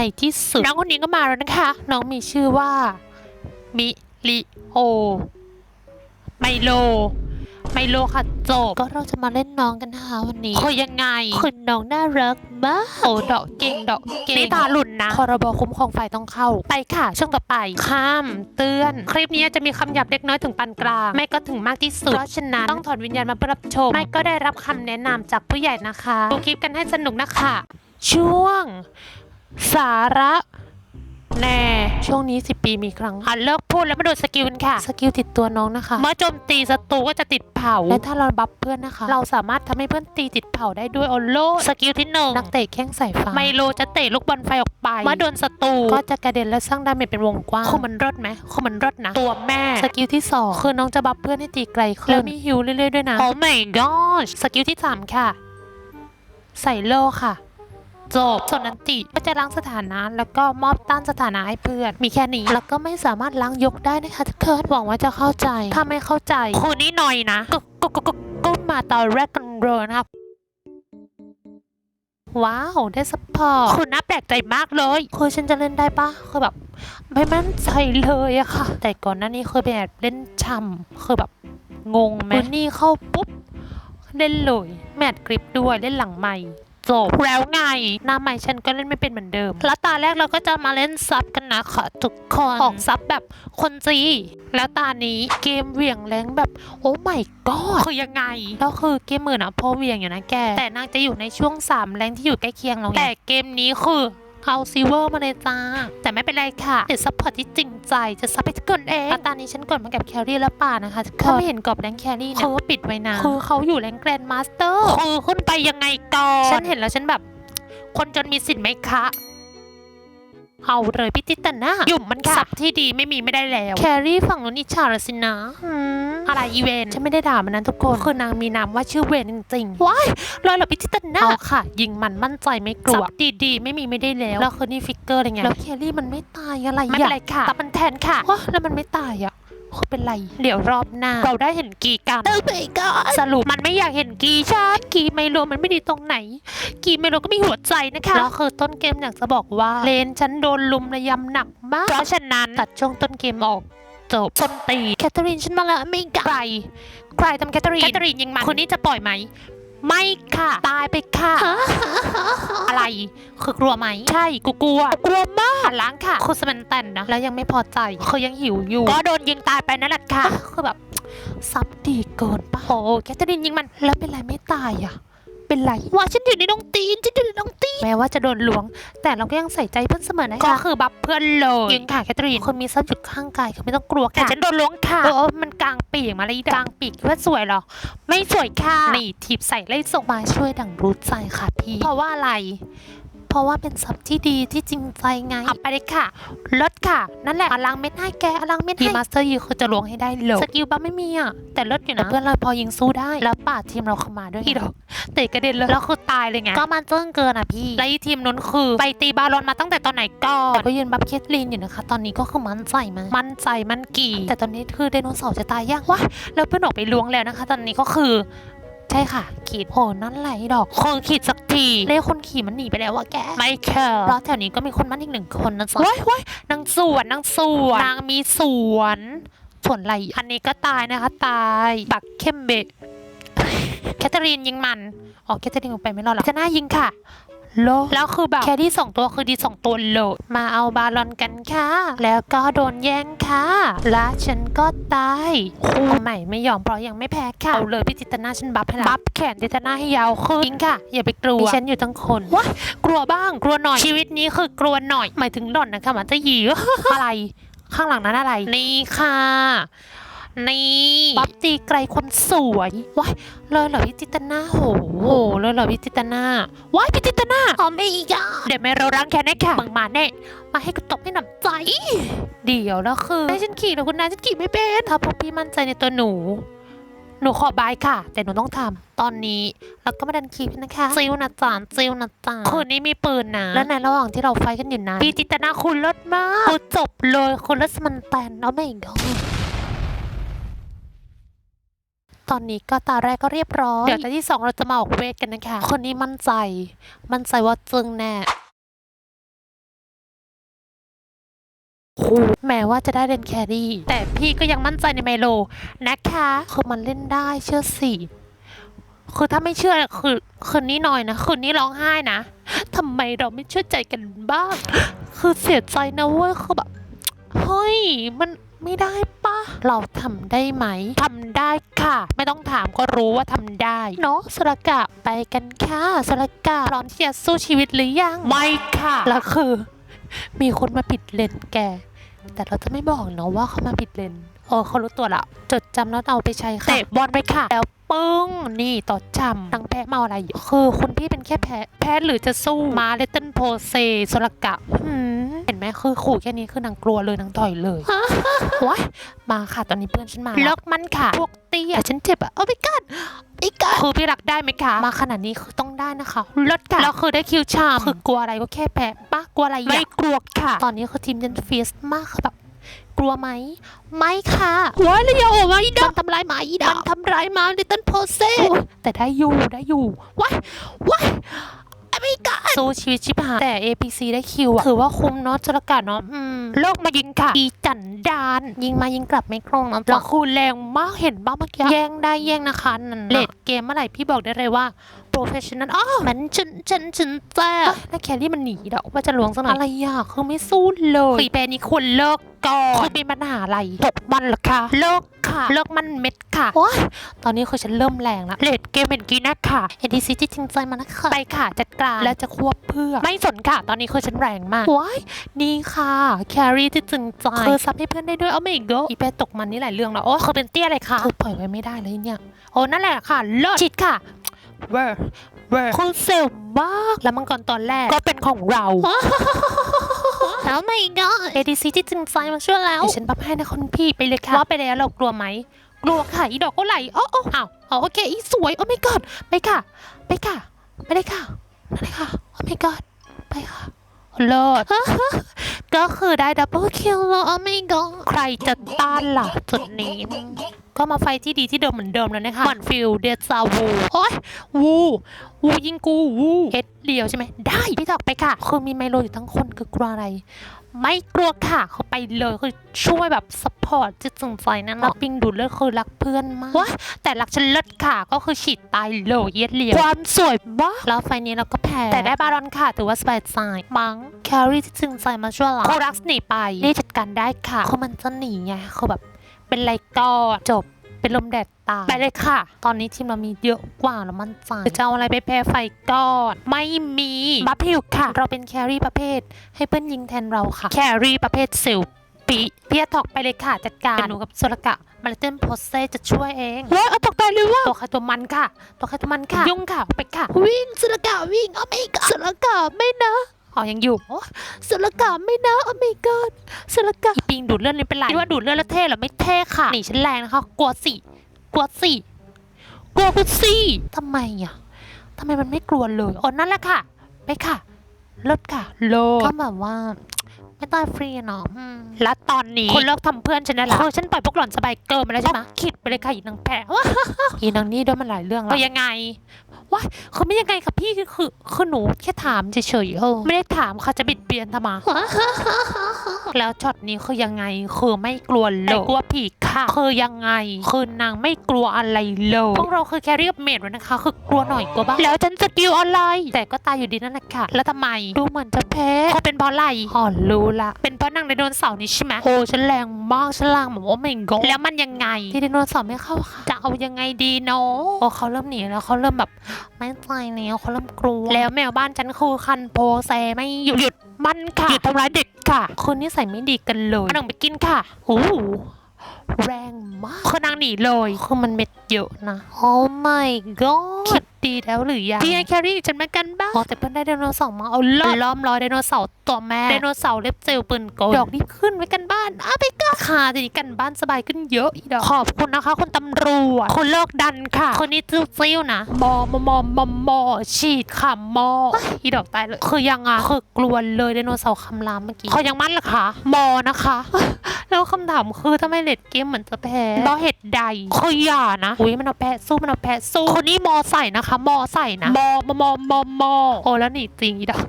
ในที่สุด น้องคนนี้ก็มาแล้วนะคะ น้องมีชื่อว่า มิลิโอ ไมโล ไมโลค่ะจบ ก็เราจะมาเล่นน้องกันนะคะวันนี้คือยังไงคือน้องน่ารักมากโอ้ดอกเก่งดอกเก่งนี่ตาหลุนนะพรบคุ้มครองไฟต้องเข้า ไปค่ะ ช่วงต่อไป ข้าม เตือน คลิปนี้จะมีคำหยาบเล็กน้อยถึงปานกลาง ไม่ก็ถึงมากที่สุด เพราะฉะนั้นต้องถอดวิญญาณมาเพื่อรับชม ไม่ก็ได้รับคำแนะนำจากผู้ใหญ่นะคะ ดูคลิปกันให้สนุกนะคะ ช่วง สาระแน่ช่วงนี้10ปีมีครั้งอะเลิกพูดแล้วมาดูสกิลกันค่ะ สกิลติดตัวน้องนะคะ เมื่อโจมตีศัตรูก็จะติดเผา และถ้าเราบัฟเพื่อนนะคะ เราสามารถทำให้เพื่อนตีติดเผาได้ด้วยโอโลสกิลที่หนึ่งนักเตะแข้งสายฟ้าไมโลจะเตะลูกบอลไฟออกไปเมื่อโดนศัตรูก็จะกระเด็นและสร้างดาเมจเป็นวงกว้างคือมันรอดไหมคือมันรอดนะ ตัวแม่สกิลที่สองคือน้องจะบัฟเพื่อนให้ตีไกลขึ้นแล้วมีฮิวเรื่อยๆด้วยนะโอ้ my gosh สกิลที่สามค่ะ ใส่โลค่ะ จบ ส่วนนันติก็จะล้างสถานะ แล้วก็มอบต้านสถานะให้เพื่อน มีแค่นี้ แล้วก็ไม่สามารถล้างยกได้นะคะทุกคนหวังว่าจะเข้าใจ ถ้าไม่เข้าใจคุณนี่หน่อยนะก็ก็ก็ก็ก็มาตอนแรกกันเลยนะครับว้าว ได้สปอร์ตคุณน่าแปลกใจมากเลยคือฉันจะเล่นได้ปะคือแบบ ไม่มั่นใจเลยอะค่ะ แต่ก่อนหน้านี้เคยไปแอบเล่นช่ำคือแบบงงไหมวันนี้เข้าปุ๊บ เล่นเลย แมทกริปด้วยเล่นหลังใหม่ จบแล้วไงหน้าใหม่ฉันก็เล่นไม่เป็นเหมือนเดิม แล้วตาแรกเราก็จะมาเล่นซับกันนะคะทุกคนออกซับแบบคนจี แล้วตานี้เกมเหวี่ยงแรงแบบโอ้ไม่ก็คือยังไงแล้วคือเกมมือนะพอเหวี่ยงอยู่นะแก แต่นางจะอยู่ในช่วง3แรงที่อยู่ใกล้เคียงเราแต่เกมนี้คือ เอาซิเวอร์มาเลยจ้า แต่ไม่เป็นไรค่ะเดี๋ยวซัพพอร์ตที่จริงใจจะซับไปก่อนเองแล้วตอนนี้ฉันกดมากับแครี่และป่านะคะทุกคนถ้าไม่เห็นกรอบแรงแครี่เนี่ยคือว่าปิดไว้นะคือเขาอยู่แรงแกรนด์มาสเตอร์คือขึ้นไปยังไงก่อนฉันเห็นแล้วฉันแบบ คนจนมีสิทธิ์ไหมคะ เอาเลยพี่ติตานะหยุ่มมันค่ะสับที่ดีไม่มีไม่ได้แล้ว แครี่ฝั่งนู้นอิจฉาละสินะหืมอะไรอีเวนฉันไม่ได้ด่ามันนั้นทุกคนคือนางมีนามว่าชื่อเวนจริงๆว้ายเลยเหรอพี่ติตานะเอาค่ะ ยิงมันมั่นใจไม่กลัวสับดีๆ ไม่มีไม่ได้แล้วแล้วคือนี่ฟิกเกอร์อะไรเงี้ยแล้วแครี่มันไม่ตายอะไรไม่เป็นไรค่ะตับมันแทนค่ะว้าแล้วมันไม่ตายอะ เขาเป็นไร เดี๋ยวรอบหน้า เราได้เห็นกีกันโอ้ my god สรุปมันไม่อยากเห็นกีใช่กีไม่รู้มันไม่ดีตรงไหน กีไม่รู้ก็มีหัวใจนะคะแล้วคือต้นเกมอยากจะบอกว่าเลนฉันโดนลุมระยำหนักมากเพราะฉะนั้นตัดช่วงต้นเกมออกจบส้นตีนแคทเธอรีนฉันมาแล้วไม่ใคร ใครทำแคทเธอรีนแคทเธอรีนยิงมันคนนี้จะปล่อยไหม ไม่ค่ะ ตายไปค่ะ อะไร คือกลัวไหม ใช่ กูกลัว กลัวมากล้างค่ะคือสมันแตนนะ แล้วยังไม่พอใจคือยังหิวอยู่ ก็โดนยิงตายไปนั่นแหละค่ะ คือแบบซับดีเกินปะโอ้แคทเธอรีนยิงมัน แล้วเป็นไรไม่ตายอะ เป็นไรว่าฉันอยู่ในดงตีนฉันอยู่ในดงตีนแม้ว่าจะโดนล้วง แต่เราก็ยังใส่ใจเพื่อนเสมอนะคะก็คือบัฟเพื่อนเลยยิงค่ะแคทเธอรีนคนมีซับอยู่ข้างกายคือไม่ต้องกลัวค่ะแต่ฉันโดนล้วงค่ะเออมันกลางปีกมาเลยกลางปีกคิดว่าสวยเหรอ ไม่สวยค่ะนี่ถีบใส่ไล่ส่งมาช่วยดังรู้ใจค่ะพี่ เพราะว่าอะไร เพราะว่าเป็นซับที่ดีที่จริงใจไงเอาไปเลยค่ะลดค่ะ นั่นแหละอลังเม็ดให้แกอลังเม็ดให้มาสเตอร์ยีคือจะล้วงให้ได้เลยสกิลบ้าไม่มีอะแต่ลดอยู่นะเพื่อนเราพอยิงสู้ได้แล้วป่าดทีมเราเข้ามาด้วยพี่ดอกเตะกระเด็นเลยแล้วคือตายเลยไงก็มันเจิ้งเกินอะพี่แล้วอีทีมนู้นคือไปตีบาลอนมาตั้งแต่ตอนไหนก่อนแต่ก็ยืนบัฟเคทลีนอยู่นะคะ ตอนนี้ก็คือมั่นใจมากมั่นใจมั่นกี่ แต่ตอนนี้คือไดโนเสาร์จะตายยังวะแล้วเพื่อนออกไปล้วงแล้วนะคะ ตอนนี้ก็คือ ใช่ค่ะ ขีดโหนั่นไหลดอกคือขีดสักทีเลขคนขี่มันหนีไปแล้ววะแกไม่แคร์เพราะแถวนี้ก็มีคนมั่นอีกหนึ่งคนนะจ๊ะว้ายว้ายนางสวนนางสวนนางมีสวนสวนอะไรอันนี้ก็ตายนะคะ ตายบักเข้มเบะแคทเธอรีนยิงมันอ๋อแคทเธอรีนลงไปไม่รอดหรอกจะน่ายิงค่ะ โลแล้วคือแบบแค่ที่สองตัวคือดีสองตัวโลดมาเอาบาลอนกันค่ะ แล้วก็โดนแย่งค่ะ และฉันก็ตายคู่ใหม่ไม่ยอมเพราะยังไม่แพ้ค่ะเอาเลยพี่จิตนาฉันบัฟให้ละบัฟแขนจิตนาให้ยาวขึ้นยิงค่ะ อย่าไปกลัวมีฉันอยู่ทั้งคนว้ากลัวบ้างกลัวหน่อยชีวิตนี้คือกลัวหน่อยหมายถึงหล่อนนะคะมันจะหยีอะไรข้างหลังนั้นอะไร นี่ค่ะ นี่บัฟตีไกลคนสวยว้ายเลยเหรอพี่จิตนาโหเลยเหรอพี่จิตนาว้ายพี่จิตนาอ๋อไม่อีกอะเดี๋ยวแม่เรารังแค่แน่ค่ะมึงมาแน่มาให้กูตบให้หนำใจ เดี๋ยวแล้วคือให้ฉันขี่นะคุณนายฉันขี่ไม่เป็นถ้าพวกพี่มั่นใจในตัวหนูหนูขอบายค่ะ แต่หนูต้องทำตอนนี้เราก็มาดันคีบนะคะซิลนะจานซิลนะจานคืนนี้มีปืนนะ และในระหว่างที่เราไฟกันอยู่นั้นพี่จิตนาคุณเลิศมากคือจบเลยคุณเลิศมันแตนแล้วไม่ก็ ตอนนี้ก็ตาแรกก็เรียบร้อย เดี๋ยวตาที่สองเราจะมาออกเวทกันนะคะ คนนี้มั่นใจ มั่นใจว่าจึงแน่คู่แม้ว่าจะได้เล่นแครี่ แต่พี่ก็ยังมั่นใจในไมโลนะคะคือมันเล่นได้เชื่อสิคือถ้าไม่เชื่อคือคืนนี้หน่อยนะคืนนี้ร้องไห้นะทำไมเราไม่เชื่อใจกันบ้าง คือเสียใจนะเว้ยคือแบบเฮ้ยมันไม่ได้ปะ เราทำได้ไหมทำได้ค่ะ ไม่ต้องถามก็รู้ว่าทำได้เนาะสระกะไปกันค่ะสระกะพร้อมที่จะสู้ชีวิตหรือยัง ไม่ค่ะแล้วคือ มีคนมาปิดเลนแก แต่เราจะไม่บอกเนาะว่าเขามาปิดเลน เออเขารู้ตัวละจดจำแล้วเอาไปใช้ค่ะเตะบอลไปค่ะ แล้วปึ้ง นี่ต่อจำนางแพ้เมาอะไรอยู่คือคุณพี่เป็นแค่แพ้แพ้หรือจะสู้มาเลตเติ้ลโพเซสระกะหืมเห็นไหมคือขู่แค่นี้คือนางกลัวเลยนางต่อยเลยว้ายมาค่ะตอนนี้เพื่อนฉันมาล็อกมันค่ะพวกเตี้ยฉันเจ็บอะเอาไปกันไอ้กันคือพี่รักได้ไหมคะ มาขนาดนี้คือต้องได้นะคะลดค่ะแล้วคือได้คิวชามคือกลัวอะไรก็แค่แพ้ปะกลัวอะไรไม่กลัวค่ะ ตอนนี้คือทีมยันเฟียสมากค่ะแบบ กลัวไหม ไม่ค่ะว้ายแล้วอย่าออกมาอีดอกมันทำร้ายหมาอีดอกมันทำร้ายหมาลิตเติ้ลโพเซ่แต่ได้อยู่ได้อยู่ว้ายว้ายอเมริกาสู้ชีวิตชิบหายแต่ APC ได้คิวอะถือว่าคุ้มเนาะจรกาศเนาะอืมโลกมายิงค่ะอีจันดาน ยิงมายิงกลับไม่คล่องนะแล้วคูณแรงมากเห็นบ้างเมื่อกี้แย่งได้แย่งนะคะนั่นเลดเกมเมื่อไหร่พี่บอกได้เลยว่า professional อ๋อมันฉันฉันฉันแจ้แล้วแคลรี่มันหนีดอกว่าจะลวงสักหน่อยอะไรอะคือไม่สู้เลยคุยแปรนี้ควรเลิก ก่อนคือมีปัญหาอะไรตกมันเหรอคะเลิกค่ะเลิกมันเม็ดค่ะโอ้ยตอนนี้คือฉันเริ่มแรงแล้วเลดเกมเป็นกี้นะค่ะ NTC ที่จริงใจมานะคะไปค่ะจัดการแล้วจะควบเพื่อ ไม่สนค่ะ ตอนนี้คือฉันแรงมากว้ายนี่ค่ะแครี่ที่จริงใจคือซับให้เพื่อนได้ด้วยเอาไม่อีกอีแปรตกมันนี่หลายเรื่องแล้วโอ้คือเป็นเตี้ยอะไรคะคือปล่อยไว้ไม่ได้เลยเนี่ยโอ้นั่นแหละค่ะเลิศชิดค่ะเวอร์เวอร์คุณเซลมากแล้วมังกรตอนแรกก็เป็นของเรา แล้วไม่ก็ ADC ที่จริงใจมาช่วยแล้วเดี๋ยวฉันปั๊บให้นะคุณพี่ไปเลยค่ะว่าไปแล้วเรากลัวไหมกลัวค่ะอีดอกก็ไหลโอ้โอ้อ้าวอ๋อโอเคอีสวยโอ้ไม่กอดไปค่ะ ไปค่ะไปเลยค่ะไปเลยค่ะโอ้ไม่กอดไปค่ะเลิศก็คือได้ดับเบิลคิลแล้วโอ้ไม่กอดใครจะต้านล่ะจุดนี้ ก็มาไฟที่ดีที่เดิมเหมือนเดิมแล้วนะคะมันฟิลเดซาวูโอ้ยวูวูยิงกูวูเฮ็ดเดียวใช่ไหมได้พี่ตอกไปค่ะ คือมีไมโลอยู่ทั้งคนคือกลัวอะไร ไม่กลัวค่ะเขาไปเลยคือช่วยแบบสปอร์ตจิตสงใจนั่นนะปิงดูดเลือดคือรักเพื่อนมากว้าแต่รักฉันเลิศค่ะก็คือฉีดตายเลยเย็ดเหลียวความสวยมากแล้วไฟนี้เราก็แพ้แต่ได้บารอนค่ะถือว่าสบายใจมั้งแครี่ที่จริงใจมาช่วยเราโครักหนีไปนี่จัดการได้ค่ะคือมันจะหนีไงคือแบบ เป็นไรก็จบเป็นลมแดดตายไปเลยค่ะ ตอนนี้ทีมเรามีเยอะกว่าแล้วมั่นใจจะเอาอะไรไปแพ้ไฟก่อนไม่มีบัฟพิวค่ะ เราเป็นแครี่ประเภท ให้เพื่อนยิงแทนเราค่ะ แครี่ประเภทสิวปีเพียทอกไปเลยค่ะ จัดการเป็นหนูกับโซลกะมาเลเต้นโพสเซจะช่วยเองว้าเอาตกตายเลยว่ะตัวใครตัวมันค่ะ ตัวใครตัวมันค่ะ ยุ่งค่ะไปค่ะ วิ่งโซลกะวิ่งโอ้ไม่ก็โซลกะไม่นะอ๋อยังอยู่โอ้โซลกะไม่นะโอ้ไม่ ก็โซลกะอีปิงดูดเลือดนี่เป็นไรคิดว่าดูดเลือดแล้วเท่เหรอไม่เท่ค่ะหนีฉันแรงนะคะกลัวสิกลัวสิกลัวกูสิทำไมอะทำไมมันไม่กลัวเลยอ๋อนั่นแหละค่ะ ไปค่ะลดค่ะโลดก็แบบว่าไม่ตายฟรีอะเนาะอืมแล้วตอนนี้คุณเลิกทำเพื่อนฉันได้ละคือฉันปล่อยพวกหล่อนสบายเกินมาแล้วใช่ไหมคิดไปเลยค่ะอีนางแพะอีนางนี่ด้วยมันหลายเรื่องแล้วยังไงว่าคือไม่ยังไงค่ะพี่คือคือคือหนูแค่ถามเฉยๆเออไม่ได้ถามค่ะจะบิดเบียนทำไม แล้วช็อตนี้คือยังไงคือไม่กลัวเลยกลัวผี ค่ะคือยังไง คือนางไม่กลัวอะไรเลยพวกเราคือแครี่กับเมดไว้นะคะ คือกลัวหน่อยกลัวบ้างแล้วฉันสกิลอะไร แต่ก็ตายอยู่ดีนั่นแหละค่ะ แล้วทำไมดูเหมือนจะแพ้เขาเป็นเพราะอะไรอ๋อรู้ละเป็นเพราะนางไดโนเสาร์นี่ใช่ไหมโอ้ฉันแรงมากฉันแรงแบบว่าไม่งงแล้วมันยังไงที่ไดโนเสาร์ไม่เข้าค่ะจะเอายังไงดีเนาะโอ้เขาเริ่มหนีแล้วเขาเริ่มแบบไม่ใจแล้วเขาเริ่มกลัว แล้วแมวบ้านฉันคือคันโพแซไม่หยุดหยุดมันค่ะหยุดทำร้ายเด็กค่ะ คนนิสัยไม่ดีกันเลยเอาหนังไปกินค่ะโอ้โห แรงมากคือนางหนีเลยคือมันเม็ดเยอะนะ Oh my god คิด ดีแล้วหรือยังพี่ไอแครี่ฉันมากันบ้างอ๋อแต่เพิ่นได้ไดโนเสาร์มาเอาล้อมล้อมรอยไดโนเสาร์ตัวแม่ไดโนเสาร์เล็บเจลปืนกลดอกรีบขึ้นไว้กันบ้านอ้าไปก็ค่ะทีนี้กันบ้านสบายขึ้นเยอะอีดอกขอบคุณนะคะคุณตำรวจคุณเลิกดันค่ะ คนนี้จิ้วจิ้วนะมอมอมอมอมอฉีดค่ะมออีดอกตายเลยคือยังอะคือกลัวเลยไดโนเสาร์คำรามเมื่อกี้เขายังมั่นเหรอคะมอนะคะแล้วคำถามคือทำไมเลดเกมเหมือนจะแพ้เพราะเหตุใดคืออย่านะอุ้ยมันเอาแพ้สู้มันเอาแพ้สู้คนนี้มอใส่นะคะมอใส่นะมอมอมอมอมอโอ้แล้วหนีจริงอีดอก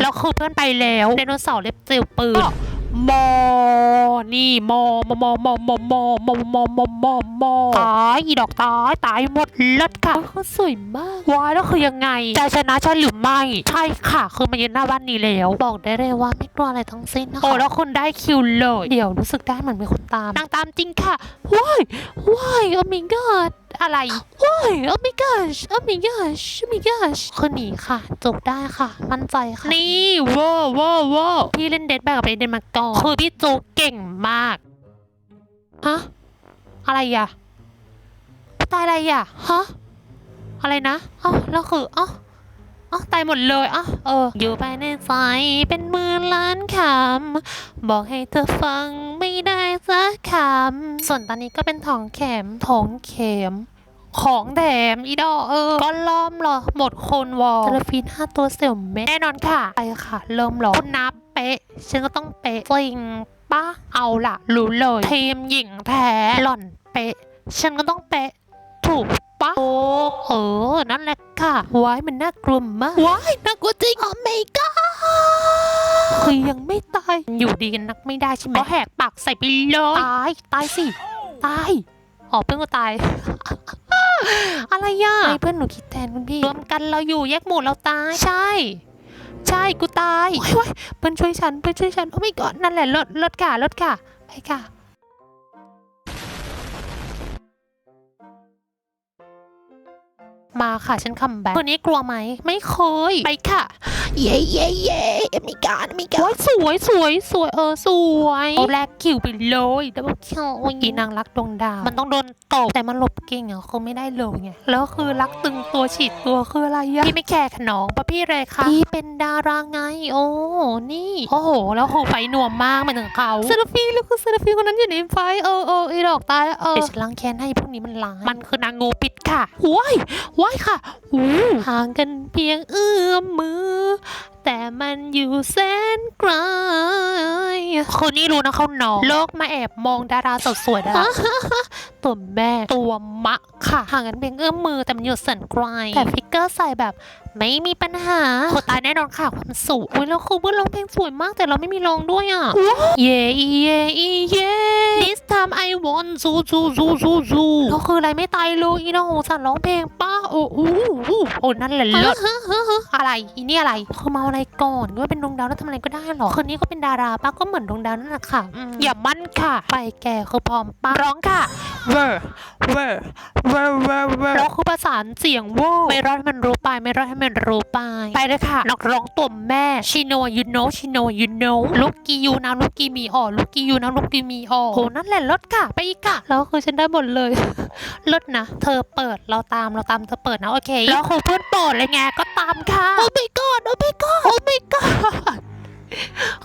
แล้วคือเพื่อนไปแล้วไดโนเสาร์เล็บเจลปืนมอ นี่มอมอมอมอมอมอมอมอมอมอมอตายอีดอกตายตายหมดเลิศค่ะเขาสวยมากวายแล้วคือยังไงจะชนะใช่หรือไม่ ใช่ค่ะ คือมายืนหน้าบ้านนี้แล้ว บอกได้เลยว่าไม่กลัวอะไรทั้งสิ้นนะคะโอ้แล้วคุณได้คิวเลย เดี๋ยวรู้สึกได้เหมือนมีคนตามนางตามจริงค่ะว้ายว้ายโอ้ my god อะไรว้ายโอ้ my gosh โอ้ my gosh โอ้ my gosh คือหนีค่ะ จบได้ค่ะ มั่นใจค่ะ นี่ว้าวว้าวว้าวพี่เล่นเดทแบกกับเดนมาก่อนคือพี่โจเก่งมาก ฮะ อะไรอะ ตายอะไรอะ ฮะ อะไรนะ เอ้า แล้วคือ เอ้า อ้าตายหมดเลยอ้าเออ อยู่ภายในใจเป็นหมื่นล้านคำ บอกให้เธอฟังไม่ได้สักคำ ส่วนตอนนี้ก็เป็นทองเข็มทองเข็มของแถมอีดอเออ ก็ล้อมเหรอ หมดคนวอลเทเลฟีนห้าตัวเสี่ยวเม็ดแน่นอนค่ะ ไปค่ะ เริ่มเหรอคุณนับเป๊ะ ฉันก็ต้องเป๊ะจริงปะเอาล่ะ รู้เลย ทีมหญิงแท้หล่อนเป๊ะ ฉันก็ต้องเป๊ะ ถูกปะโอ้เออ นั่นแหละค่ะว้ายมันน่ากลัวมากว้ายน่ากลัวจริงโอ้ไม่ก็คือยังไม่ตาย อยู่ดีกันนักไม่ได้ใช่ไหมก็แหกปากใส่ไปเลยตายตายสิตายอ๋อเพื่อนก็ตาย อะไรย่ะไม่เพื่อนหนูคิดแทนคุณพี่รวมกันเราอยู่แยกหมู่เราตายใช่ ใช่กูตายว้ายว้ายเพื่อนช่วยฉันเพื่อนช่วยฉันโอ้ไม่กอดนั่นแหละลดลดค่ะลดค่ะไปค่ะ มาค่ะฉันคัมแบ็คคนนี้กลัวไหม ไม่เคย ไปค่ะ เย่เย่เย่เอมิกาเอมิกาสวยสวยสวยเออสวยเอาแรกคิวไปเลยดับเบิลคิวโอ้ยอีนางรักดวงดาว มันต้องโดนตบแต่มันหลบเก่งอะเขาไม่ได้เลยไงแล้วคือรักตึงตัวฉีดตัวคืออะไรอะพี่ไม่แคร์ขนองปะพี่เลยค่ะพี่เป็นดาราไงโอ้นี่โอ้โห แล้วโหไฟหน่วมมากมาถึงเขาเซลฟี่แล้วคือเซลฟี่คนนั้นอยู่ในไฟเออเออไอดอกตายเออเดี๋ยวฉันล้างแค้นให้พวกนี้มันล้างมันคือนางงูพิษค่ะว้ายว้ายค่ะอู้ห่างกันเพียงเอื้อมมือ แต่มันอยู่แสนไกลคนนี้รู้นะเขาหนองโลกมาแอบมองดาราสาวสวยดารา ตัวแม่ตัวมะค่ะห่างกันเพียงเอื้อมมือแต่มันอยู่แสนไกลแต่ฟิกเกอร์ใส่แบบไม่มีปัญหาโคตายแน่นอนค่ะความสูงอุ้ยแล้วคือเพื่อนร้องเพลงสวยมากแต่เราไม่มีร้องด้วยอะเย่อีเย่อีเย่ this time I want to to to to to ก็คืออะไรไม่ตายเลยอีน้องสันร้องเพลงป้าโอ้โหโอ้นั่นแหละเลิศอะไรอีนี่อะไรคือมาอะไรก่อนก็ว่าเป็นดวงดาวแล้วทำอะไรก็ได้หรอคนนี้ก็เป็นดาราป้าก็เหมือนดวงดาวนั่นแหละค่ะอืมอย่ามั่นค่ะ ไปแกคือพร้อมป้าร้องค่ะ เวอร์เวอร์เวอร์เวอร์เวอร์แล้วคือประสานเสียงเวอร์ไม่รอดให้มันรู้ไป ไม่รอดให้มันรู้ไป ไปเลยค่ะนักร้องตัวแม่ she know you know she know you know ลูกกียูนะลูกกีมีอ่อลูกกียูนะลูกกีมีอ่อโหนั่นแหละลดค่ะ ไปอีกค่ะแล้วคือฉันได้หมดเลยลดนะ เธอเปิดเราตามเราตามเธอเปิดนะโอเค แล้วคือเพื่อนโปรดเลยไงก็ตามค่ะโอ้ my god โอ้ my god โอ้ my god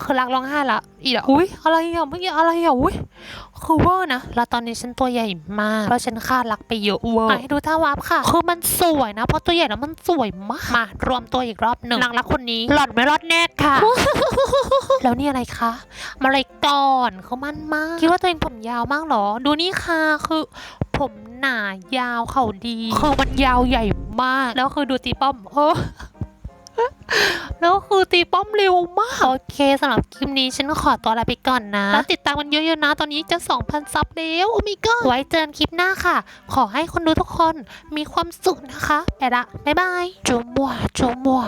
คือรักร้องไห้ละอีดอกอุ้ยอะไรอะเมื่อกี้อะไรอะอุ้ย คือเวอร์นะ แล้วตอนนี้ฉันตัวใหญ่มาก เพราะฉันค่ารักไปเยอะเวอร์อะให้ดูท่าวาร์ปค่ะ คือมันสวยนะ เพราะตัวใหญ่แล้วมันสวยมาก มารวมตัวอีกรอบหนึ่งนางรักคนนี้ หล่อนไม่รอดแน่ค่ะ แล้วนี่อะไรคะ มาเลยก่อนเขามั่นมาก คิดว่าตัวเองผมยาวมากเหรอ ดูนี่ค่ะคือผมหนายาวเข่าดี คือมันยาวใหญ่มาก แล้วคือดูตีป้อมเออ แล้วคือตีป้อมเร็วมาก โอเคสำหรับคลิปนี้ฉันขอตัวลาไปก่อนนะ แล้วติดตามกันเยอะๆนะ ตอนนี้จะ 2,000 ซับแล้วโอ้มิก็ไว้เจอกันคลิปหน้าค่ะ ขอให้คนดูทุกคนมีความสุขนะคะ ไปละ บ๊ายบายโจมัวโจมัว